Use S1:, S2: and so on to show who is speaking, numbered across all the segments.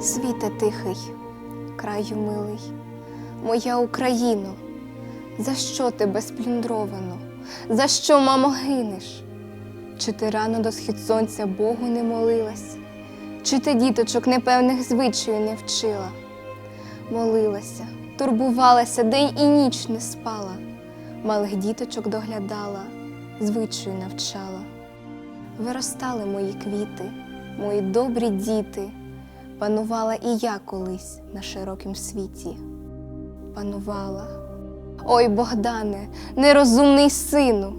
S1: Світе тихий, краю милий, моя Україно, за що тебе сплюндровано? За що, мамо, гинеш? Чи ти рано до схід сонця Богу не молилась? Чи ти діточок непевних звичаїв не вчила? Молилася, турбувалася, день і ніч не спала, малих діточок доглядала, звичаю навчала. Виростали мої квіти, мої добрі діти, панувала і я колись на широкім світі. Панувала. Ой, Богдане, нерозумний сину,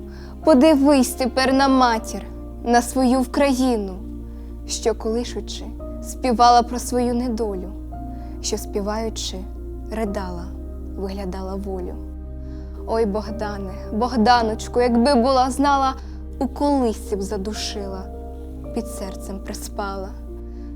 S1: подивись тепер на матір, на свою Вкраїну, що, колишучи, співала про свою недолю, що співаючи, ридала, виглядала волю. Ой, Богдане, Богданочку, якби була знала, у колисі б задушила, під серцем приспала.